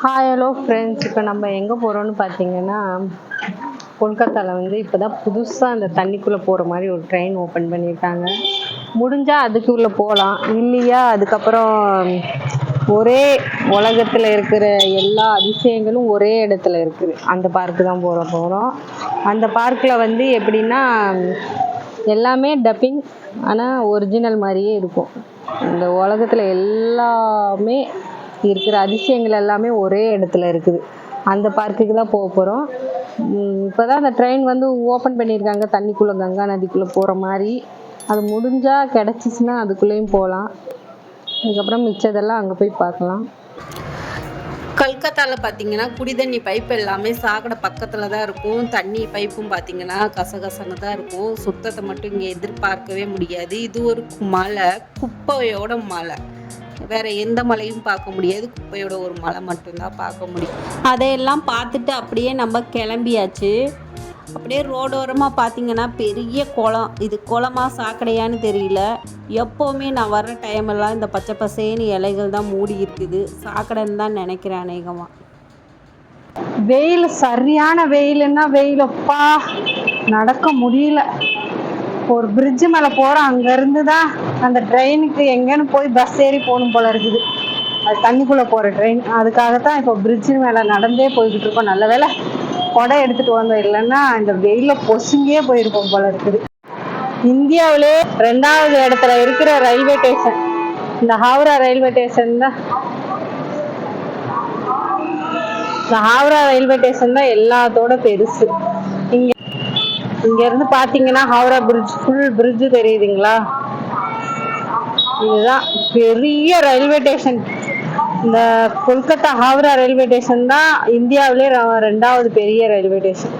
Hi hello friends இப்போ நம்ம எங்கே போகிறோம்னு பார்த்தீங்கன்னா கொல்கத்தாவில் வந்து இப்போ தான் புதுசாக அந்த தண்ணிக்குள்ளே போகிற மாதிரி ஒரு ட்ரெயின் ஓப்பன் பண்ணியிருக்காங்க முடிஞ்சால் அதுக்குள்ளே போகலாம் இல்லையா அதுக்கப்புறம் ஒரே உலகத்தில் இருக்கிற எல்லா அதிசயங்களும் ஒரே இடத்துல இருக்குது அந்த பார்க்கு தான் போகிற போகிறோம் அந்த பார்க்கில் வந்து எப்படின்னா எல்லாமே டப்பிங் ஆனால் ஒரிஜினல் மாதிரியே இருக்கும். இந்த உலகத்தில் எல்லாமே இருக்கிற அதிசயங்கள் எல்லாமே ஒரே இடத்துல இருக்குது. அந்த பார்க்குக்கு தான் போக போகிறோம் இப்போ தான் அந்த ட்ரெயின் வந்து ஓப்பன் பண்ணியிருக்காங்க. தண்ணிக்குள்ளே கங்கா நதிக்குள்ளே போகிற மாதிரி. அது முடிஞ்சால் கிடச்சிச்சின்னா அதுக்குள்ளேயும் போகலாம். அதுக்கப்புறம் மிச்சதெல்லாம் அங்கே போய் பார்க்கலாம். கல்கத்தாவில் பார்த்தீங்கன்னா குடிதண்ணி பைப் எல்லாமே சாக்கடை பக்கத்தில் தான் இருக்கும். தண்ணி பைப்பும் பார்த்தீங்கன்னா கசகசன்னு தான் இருக்கும். சுத்தத்தை மட்டும் இங்கே எதிர்பார்க்கவே முடியாது. இது ஒரு மலை குப்பையோட மலை. வேற எந்த மலையும் பார்க்க முடியாது. குப்பையோட ஒரு மலை மட்டும்தான் பார்க்க முடியும். அதையெல்லாம் பார்த்துட்டு அப்படியே நம்ம கிளம்பியாச்சு. அப்படியே ரோடோரமாக பார்த்தீங்கன்னா பெரிய குளம். இது குளமா சாக்கடையான்னு தெரியல. எப்போவுமே நான் வர்ற டைமெல்லாம் இந்த பச்சை பசேன்னு இலைகள் தான் மூடி இருக்குது. சாக்கடைன்னு தான் நினைக்கிறேன் அநேகமாக வெயில் சரியான வெயிலுன்னா வெயிலப்பா. நடக்க முடியல. ஒரு பிரிட்ஜு மேலே போகிறோம் அங்கேருந்து தான் அந்த ட்ரெயினுக்கு எங்கேன்னு போய் பஸ் ஏறி போகணும் போல இருக்குது. அது தண்ணிக்குள்ளே போகிற ட்ரெயின் அதுக்காகத்தான் இப்போ பிரிட்ஜு மேலே நடந்தே போய்கிட்டு இருக்கோம். நல்ல வேளை கொடை எடுத்துகிட்டு வந்தோம். இல்லைன்னா இந்த வெயிலில் பொசுங்கியே போயிருப்போம் போல இருக்குது. இந்தியாவிலே ரெண்டாவது இடத்துல இருக்கிற ரயில்வே ஸ்டேஷன் இந்த ஹாவ்ரா ரயில்வே ஸ்டேஷன் தான். இந்த ஹாவ்ரா ரயில்வே ஸ்டேஷன் தான் எல்லாத்தோட பெருசு. இங்க இங்க இருந்து பாத்தீங்கன்னா ஹாவ்ரா பிரிட்ஜ் ஃபுல் பிரிட்ஜ் தெரியுதுங்களா? இதுதான் பெரிய ரயில்வே ஸ்டேஷன் இந்த கொல்கத்தா ஹாவ்ரா ரயில்வே ஸ்டேஷன் தான் இந்தியாவிலே ர- ரெண்டாவது பெரிய ரயில்வே ஸ்டேஷன்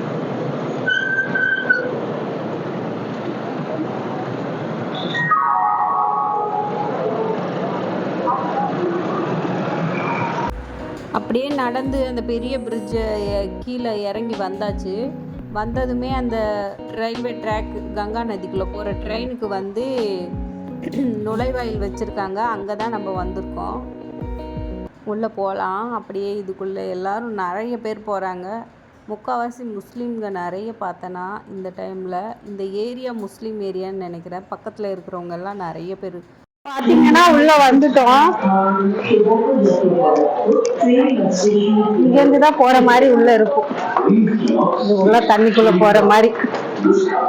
அப்படியே நடந்து அந்த பெரிய பிரிட்ஜை கீழே இறங்கி வந்தாச்சு. வந்ததுமே அந்த ரயில்வே ட்ராக் கங்கா நதிக்குள்ளே போகிற ட்ரெயினுக்கு வந்து நுழைவாயில் வச்சுருக்காங்க. அங்கே தான் நம்ம வந்திருக்கோம். உள்ளே போகலாம் அப்படியே இதுக்குள்ளே எல்லோரும் நிறைய பேர் போகிறாங்க முக்கால்வாசி முஸ்லீம்க நிறைய பார்த்தனா இந்த டைமில் இந்த ஏரியா முஸ்லீம் ஏரியான்னு நினைக்கிறேன் பக்கத்தில் இருக்கிறவங்க எல்லாம் நிறைய பேர். பார்த்தீங்கன்னா உள்ள வந்துட்டோம். இங்கேருந்து தான் போகிற மாதிரி உள்ளே இருக்கும். இது உள்ள தண்ணிக்குள்ளே போகிற மாதிரி.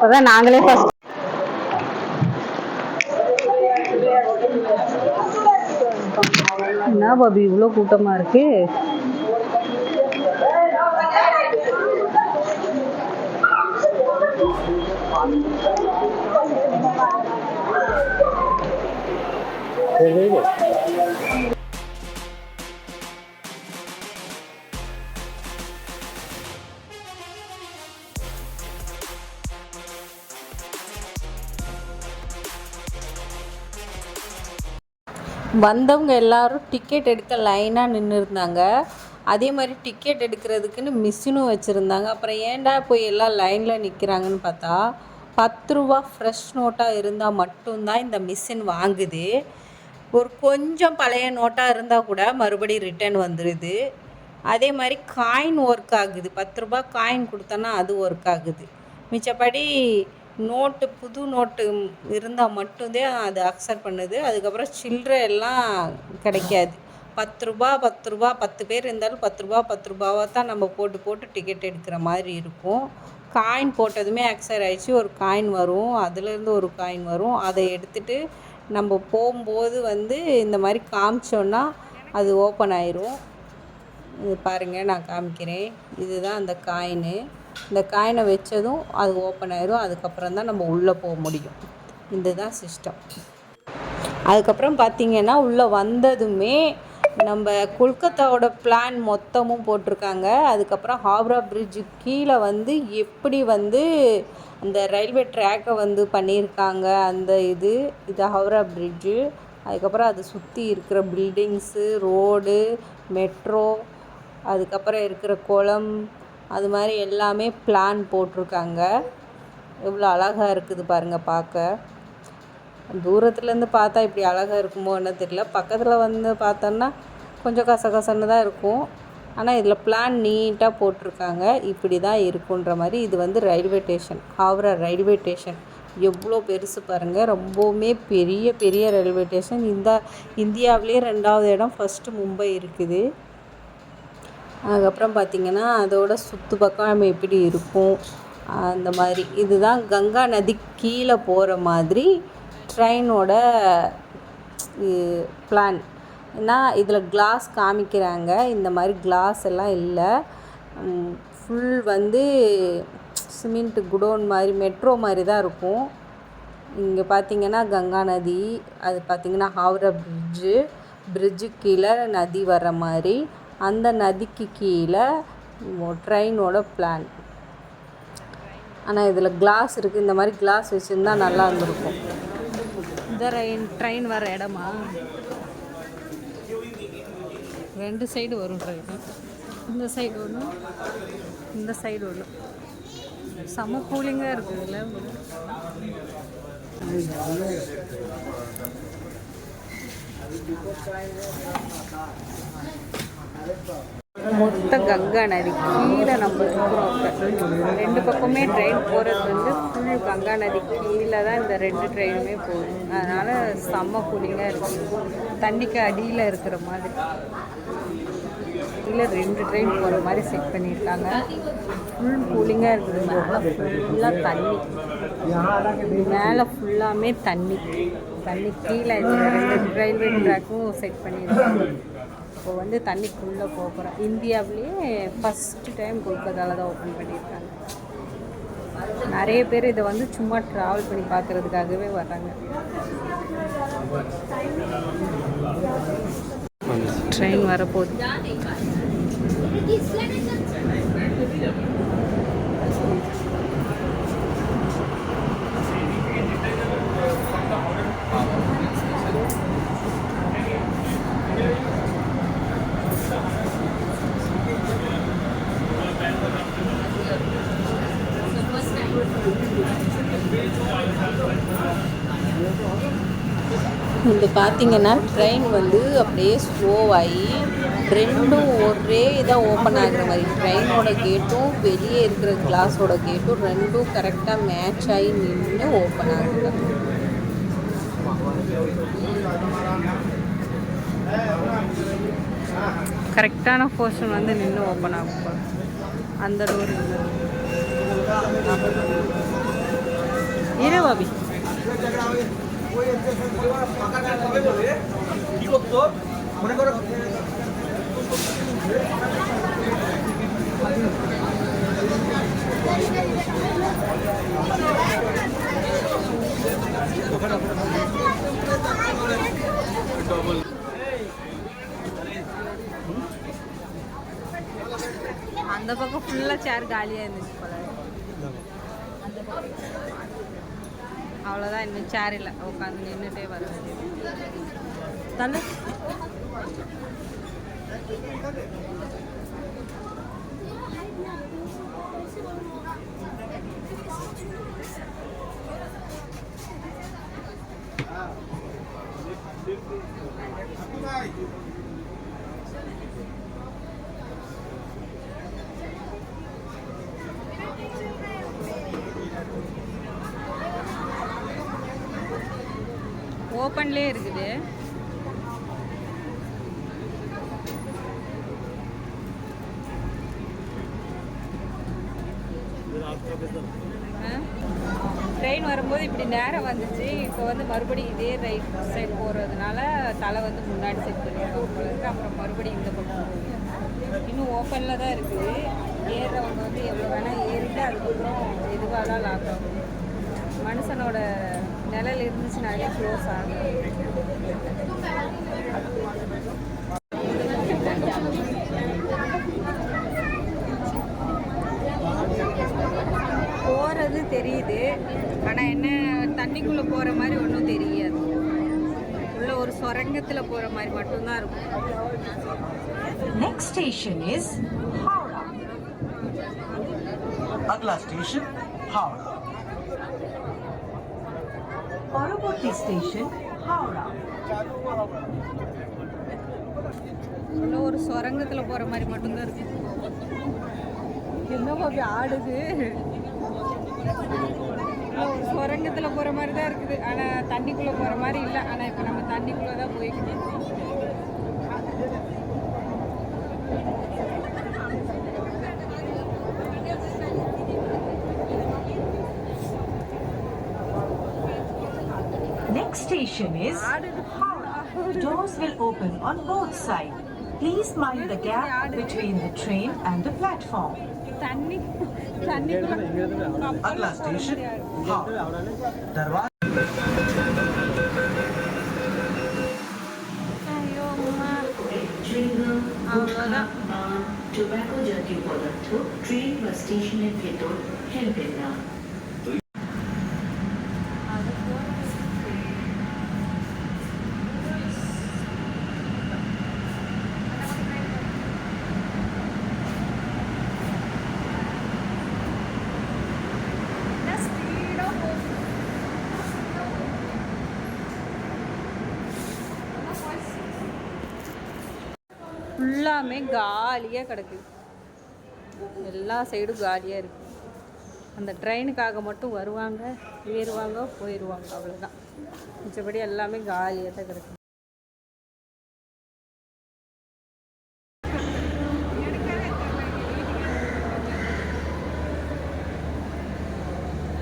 அதான் நாங்களே ஃபஸ்ட் என்ன பாபி இவ்வளோ கூட்டமா இருக்கு. வந்தவங்க எல்லாரும் டிக்கெட் எடுக்க லைனாக நின்று இருந்தாங்க அதே மாதிரி டிக்கெட் எடுக்கிறதுக்குன்னு மிஷினும் வச்சுருந்தாங்க. அப்புறம் ஏன்டா போய் எல்லாம் லைனில் நிற்கிறாங்கன்னு பார்த்தா பத்து ரூபா ஃப்ரெஷ் நோட்டாக இருந்தால் மட்டும்தான் இந்த மிஷின் வாங்குது. ஒரு கொஞ்சம் பழைய நோட்டாக இருந்தால் கூட மறுபடியும் ரிட்டர்ன் வந்துடுது அதே மாதிரி காயின் ஒர்க் ஆகுது. பத்து ரூபா காயின் கொடுத்தோன்னா அது ஒர்க் ஆகுது. மிச்சப்படி நோட்டு புது நோட்டு இருந்தால் மட்டும்தான் அது அக்செப்ட் பண்ணுது. அதுக்கப்புறம் சில்லறை எல்லாம் கிடைக்காது. பத்து ரூபா பத்து ரூபா பத்து பேர் இருந்தாலும் பத்து ரூபா பத்து ரூபாவாக தான் நம்ம போட்டு போட்டு டிக்கெட் எடுக்கிற மாதிரி இருக்கும். காயின் போட்டதுமே அக்சர் ஆயிடுச்சு. ஒரு காயின் வரும். அதுலேருந்து ஒரு காயின் வரும். அதை எடுத்துட்டு நம்ம போகும்போது வந்து இந்த மாதிரி காமிச்சோன்னா அது ஓப்பன் ஆயிரும். இது பாருங்கள் நான் காமிக்கிறேன். இதுதான் அந்த காயினு இந்த காயினை வச்சதும் அது ஓப்பன் ஆயிரும். அதுக்கப்புறம் தான் நம்ம உள்ளே போக முடியும். இதுதான் சிஸ்டம் அதுக்கப்புறம் பார்த்திங்கன்னா உள்ளே வந்ததுமே நம்ம கொல்கத்தாவோட பிளான் மொத்தமும் போட்டிருக்காங்க. அதுக்கப்புறம் ஹாப்ரா பிரிட்ஜு கீழே வந்து எப்படி வந்து அந்த ரயில்வே ட்ராக்கை வந்து பண்ணியிருக்காங்க அந்த இது இது ஹவுரா பிரிட்ஜு அதுக்கப்புறம் அதை சுற்றி இருக்கிற பில்டிங்ஸு ரோடு மெட்ரோ அதுக்கப்புறம் இருக்கிற குளம் அது மாதிரி எல்லாமே பிளான் போட்டிருக்காங்க. எவ்வளோ அழகாக இருக்குது பாருங்கள் பார்க்க. தூரத்துலேருந்து பார்த்தா இப்படி அழகாக இருக்குமோ என்ன தெரியல. பக்கத்தில் வந்து பார்த்தோன்னா கொஞ்சம் கசகசன்னு தான் இருக்கும். ஆனால் இதில் பிளான் நீட்டாக போட்டிருக்காங்க. இப்படி தான் இருக்குன்ற மாதிரி இது வந்து railway station Howrah railway station எவ்வளோ பெருசு பாருங்கள் ரொம்பவுமே பெரிய பெரிய ரயில்வே ஸ்டேஷன் இந்த இந்தியாவிலே ரெண்டாவது இடம் ஃபஸ்ட்டு மும்பை இருக்குது. அதுக்கப்புறம் பார்த்திங்கன்னா அதோட சுற்று பக்கம் எப்படி இருக்கும் அந்த மாதிரி. இதுதான் கங்கா நதி கீழே போகிற மாதிரி ட்ரெயினோட பிளான் ஏன்னா இதில் கிளாஸ் காமிக்கிறாங்க. இந்த மாதிரி கிளாஸ் எல்லாம் இல்லை. ஃபுல் வந்து சிமெண்ட் குடோன் மாதிரி மெட்ரோ மாதிரி தான் இருக்கும். இங்கே பார்த்தீங்கன்னா கங்கா நதி அது பார்த்திங்கன்னா ஹாவ்ரா பிரிட்ஜு பிரிட்ஜு கீழே நதி வர்ற மாதிரி. அந்த நதிக்கு கீழே ட்ரெயினோட பிளான் ஆனால் இதில் கிளாஸ் இருக்குது இந்த மாதிரி கிளாஸ் வச்சுருந்தா நல்லா இருந்திருக்கும். இந்த ரயின் ட்ரெயின் வர இடமா? ரெண்டு சைடு வரும் ட்ரெயின் இந்த சைடு ஒன்று இந்த சைடு ஒன்று செம்ம கூலிங்காக இருக்குது இல்லை மொத்த கங்கா நதி கீழே நம்ம இருக்கிறோம் ரெண்டு பக்கமே ட்ரெயின் போகிறது வந்து ஃபுல் கங்கா நதி கீழே தான் இந்த ரெண்டு ட்ரெயினுமே போகுது. அதனால் செம்ம கூலிங்காக இருக்குது தண்ணிக்கு அடியில் இருக்கிற மாதிரி. இல்லை ரெண்டு ட்ரெயின் போகிற மாதிரி செட் பண்ணியிருக்காங்க. ஃபுல் கூலிங்காக இருக்குது. மேலே ஃபுல்லாக தண்ணி. மேலே ஃபுல்லாமே தண்ணி. தண்ணி கீழே ரெண்டு ரயில்வே ட்ராக்கும் செட் பண்ணியிருக்காங்க. இப்போ வந்து தண்ணிக்குள்ளே போகிறோம் இந்தியாவிலேயே ஃபஸ்ட்டு டைம் கொல்கத்தாவில் தான் ஓப்பன் பண்ணியிருக்காங்க. நிறைய பேர் இதை வந்து சும்மா ட்ராவல் பண்ணி பார்க்குறதுக்காகவே வர்றாங்க. ட்ரெயின் வரப்போகுது. இது பார்த்தீங்கன்னா ட்ரெயின் வந்து அப்படியே ஸ்லோவாகி ரெண்டும் ஒரே இதாக ஓப்பன் ஆகிற மாதிரி. ட்ரெயினோட கேட்டும் வெளியே இருக்கிற கிளாஸோட கேட்டும் ரெண்டும் கரெக்டாக மேட்ச் ஆகி நின்று ஓப்பன் ஆகுது. கரெக்டான போர்ஷன் வந்து நின்று ஓப்பன் ஆகும் அந்த டோர் இரு பாபி. அந்த பக்கம் ஃபுல்லாக சேர் காலியாக இருந்துச்சு போல அந்த பக்கம். அவ்வளோதான் இன்னும் சேர் இல்லை. உட்காந்து நின்றுட்டே வர வேண்டியது. தள்ளு ஓப்பன்லேயே இருக்குது. ட்ரெயின் வரும்போது இப்படி நேரம் வந்துச்சு. இப்போ வந்து மறுபடியும் இதே ரைட் சைடு போகிறதுனால தலை வந்து முன்னாடி செட் பண்ணியிருக்காங்க போல அப்புறம் மறுபடியும் இந்த பக்கம் இன்னும் ஓப்பனில் தான் இருக்குது ஏறுறவங்க வந்து எவ்வளோ வேணால் ஏறிட்டு அதுக்கப்புறம் எதுவாக தான் லாக் ஆகும் மனுஷனோட நிழல் இருந்துச்சுனாலே க்ளோஸ் ஆகும் போகிறது தெரியுது. ஆனால் என்ன தண்ணிக்குள்ளே போகிற மாதிரி ஒன்றும் தெரியாது. உள்ள ஒரு சுரங்கத்தில் போகிற மாதிரி மட்டும்தான் இருக்கும். நெக்ஸ்ட் ஸ்டேஷன் இஸ் ஹவுரா அகலா ஸ்டேஷன் ஹவுரா পরবর্তী স্টেশন হাওড়া உள்ள ஒரு சுரங்கத்தில் போகிற மாதிரி மட்டும்தான் இருக்கு என்னப்பா அப்படி ஆடுது உள்ள ஒரு சுரங்கத்தில் போகிற மாதிரி தான் இருக்குது ஆனால் தண்ணிக்குள்ளே போகிற மாதிரி இல்லை ஆனால் இப்போ நம்ம தண்ணிக்குள்ளே தான் போய்க்கிட்டு direction is doors will open on both sides. Please mind the gap between the train and the platform. Agla station, Darwar. Tobacco জাতীয় পদার্থ ট্রেন বা স্টেশনের ভেতর ফেলবেন ஃபுல்லாமே காலியாக கிடக்குது எல்லா சைடும் காலியாக இருக்குது அந்த ட்ரெயினுக்காக மட்டும் வருவாங்க ஏறுவாங்க போயிடுவாங்க அவ்வளோதான் மிச்சபடி எல்லாமே காலியாக தான் கிடக்கு.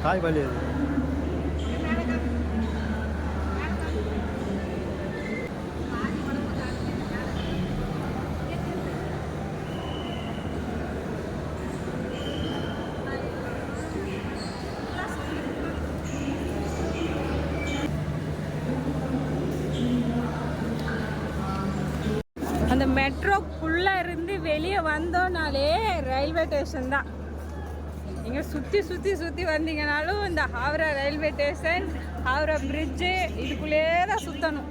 காய் வலி அந்த மெட்ரோக்குள்ளே இருந்து வெளியே வந்தோனாலே ரயில்வே ஸ்டேஷன் தான். நீங்கள் சுற்றி சுற்றி சுற்றி வந்தீங்கனாலும் இந்த Howrah railway station Howrah bridge இதுக்குள்ளேயே தான் சுற்றணும்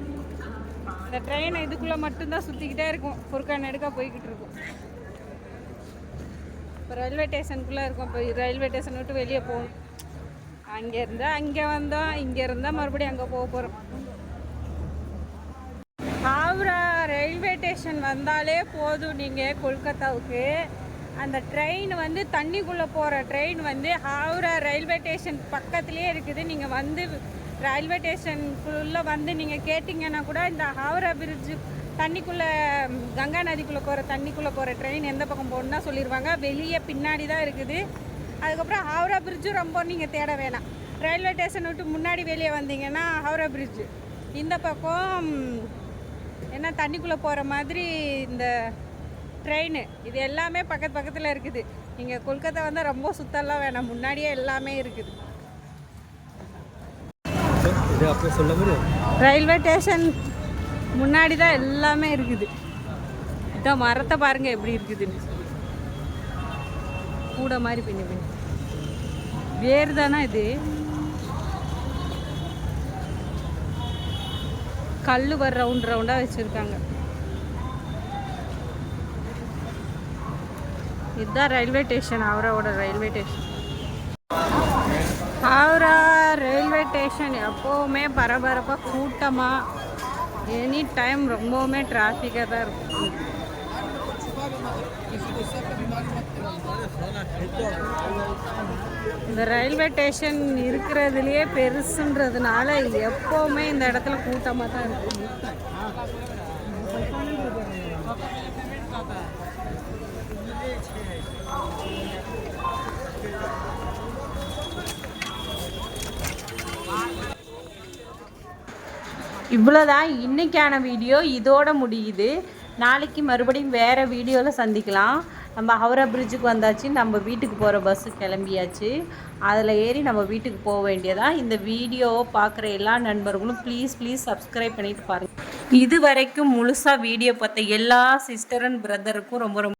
இந்த ட்ரெயினை இதுக்குள்ளே மட்டும்தான் சுற்றிக்கிட்டே இருக்கும். குறுக்கா நெடுக்காக போய்கிட்டு இருக்கும். இப்போ ரயில்வே ஸ்டேஷனுக்குள்ளே இருக்கும். இப்போ ரயில்வே ஸ்டேஷன் விட்டு வெளியே போகணும். அங்கே இருந்தால் அங்கே வந்தோம். இங்கே இருந்தால் மறுபடியும் அங்கே போக போகிறோம் ஹாவ்ரா ரயில்வே ஸ்டேஷன் வந்தாலே போதும் நீங்கள் கொல்கத்தாவுக்கு. அந்த ட்ரெயின் வந்து தண்ணிக்குள்ளே போகிற ட்ரெயின் வந்து ஹாவ்ரா ரயில்வே ஸ்டேஷன் பக்கத்துலேயே இருக்குது. நீங்கள் வந்து ரயில்வே ஸ்டேஷனுக்குள்ளே வந்து நீங்கள் கேட்டிங்கன்னா கூட இந்த ஹாவ்ரா பிரிட்ஜு தண்ணிக்குள்ளே கங்கா நதிக்குள்ளே போகிற தண்ணிக்குள்ளே போகிற ட்ரெயின் எந்த பக்கம் போகணுன்னா சொல்லிடுவாங்க வெளியே பின்னாடி தான் இருக்குது. அதுக்கப்புறம் ஹாவ்ரா பிரிட்ஜும் ரொம்ப நீங்கள் தேட வேணாம். ரயில்வே ஸ்டேஷன் விட்டு முன்னாடி வெளியே வந்தீங்கன்னா ஹவுரா பிரிட்ஜு இந்த பக்கம் ஏன்னா தண்ணிக்குள்ளே போகிற மாதிரி இந்த ட்ரெயின் இது எல்லாமே பக்கத்து பக்கத்தில் இருக்குது. நீங்கள் கொல்கத்தா வந்தால் ரொம்ப சுத்தம்லாம் வேணாம். முன்னாடியே எல்லாமே இருக்குது. ரயில்வே ஸ்டேஷன் முன்னாடி தான் எல்லாமே இருக்குது. இதான் மரத்தை பாருங்கள் எப்படி இருக்குதுன்னு. கூட மாதிரி பின்ன பின்ன. வேறு தானே இது? கல் வர ரவுண்ட் ரவுண்டாக வச்சுருக்காங்க. இதுதான் ரயில்வே ஸ்டேஷன் அவரோட railway station Howrah railway station எப்போவுமே பரபரப்பாக கூட்டமாக எனி டைம் ரொம்பவுமே டிராஃபிக்காக தான் இருக்கும். இந்த ரயில்வே ஸ்டேஷன் இருக்கிறதுலையே பெருசுன்றதுனால எப்போவுமே இந்த இடத்துல கூட்டமாக தான் இருக்கும் இவ்வளோதான் இன்னைக்கான வீடியோ. இதோட முடியுது. நாளைக்கு மறுபடியும் வேறு வீடியோவில் சந்திக்கலாம். நம்ம ஹவுரா பிரிட்ஜுக்கு வந்தாச்சு நம்ம வீட்டுக்கு போகிற பஸ்ஸு கிளம்பியாச்சு. அதில் ஏறி நம்ம வீட்டுக்கு போக வேண்டியதா. இந்த வீடியோவை பார்க்குற எல்லா நண்பர்களும் ப்ளீஸ் ப்ளீஸ் சப்ஸ்கிரைப் பண்ணிட்டு பாருங்கள் இது வரைக்கும் முழுசாக வீடியோ பார்த்த எல்லா சிஸ்டர் அண்ட் பிரதருக்கும் ரொம்ப ரொம்ப